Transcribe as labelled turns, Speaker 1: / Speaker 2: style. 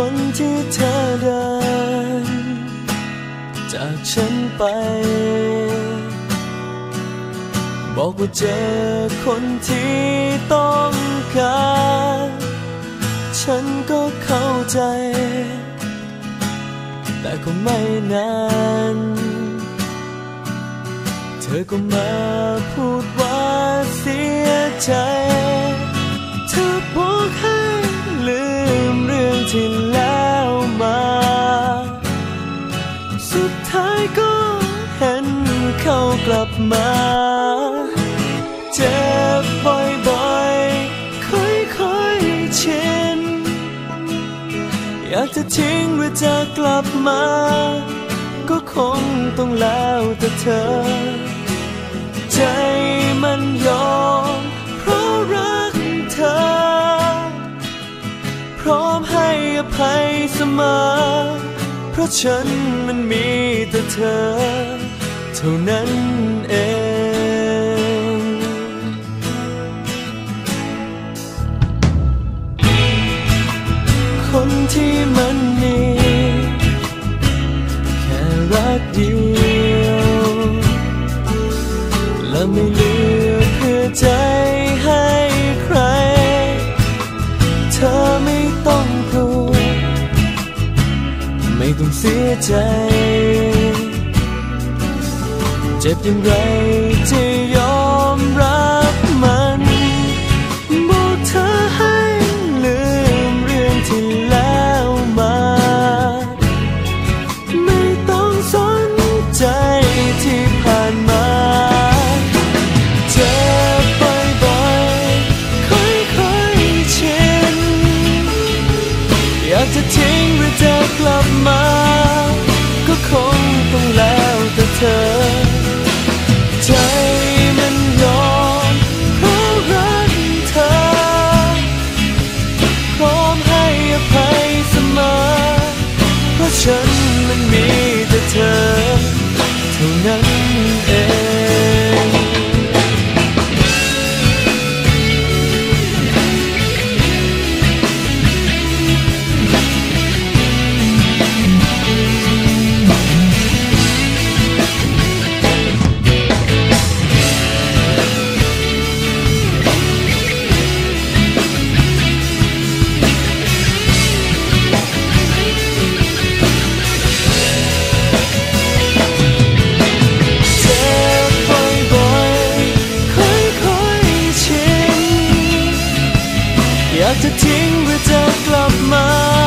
Speaker 1: วันที่เธอเดิน จากฉันไป บอกว่าเจอคนที่ต้องการฉันก็เข้าใจ แต่ก็ไม่นาน เธอก็มาพูดว่าเสียใจ กลับมา เจ็บบ่อยๆ ค่อยๆชินอยากจะทิ้งหรือจะกลับมา ก็คงต้องแล้วแต่เธอ ใจมันยอมเพราะรักเธอ พร้อมให้อภัยเสมอ เพราะฉันมันมีแต่เธอ ท่านั้นเองคนที่มันมีแค่รักเดียว และไม่เหลือเพื่อใจให้ใคร เธอไม่ต้องกลัวไม่ต้องเสียใจ เจ็บอย่างไรจะยอมรับมันบอกเธอให้ลืมเรื่องที่แล้วมา ไม่ต้องสนใจที่ผ่านมาเจ็บบ่อยๆค่อยๆชินอยากจะทิ้งหรือจะกลับมา ก็คงต้องแล้วแต่เธอ เจะทิ้งหรือกลับมา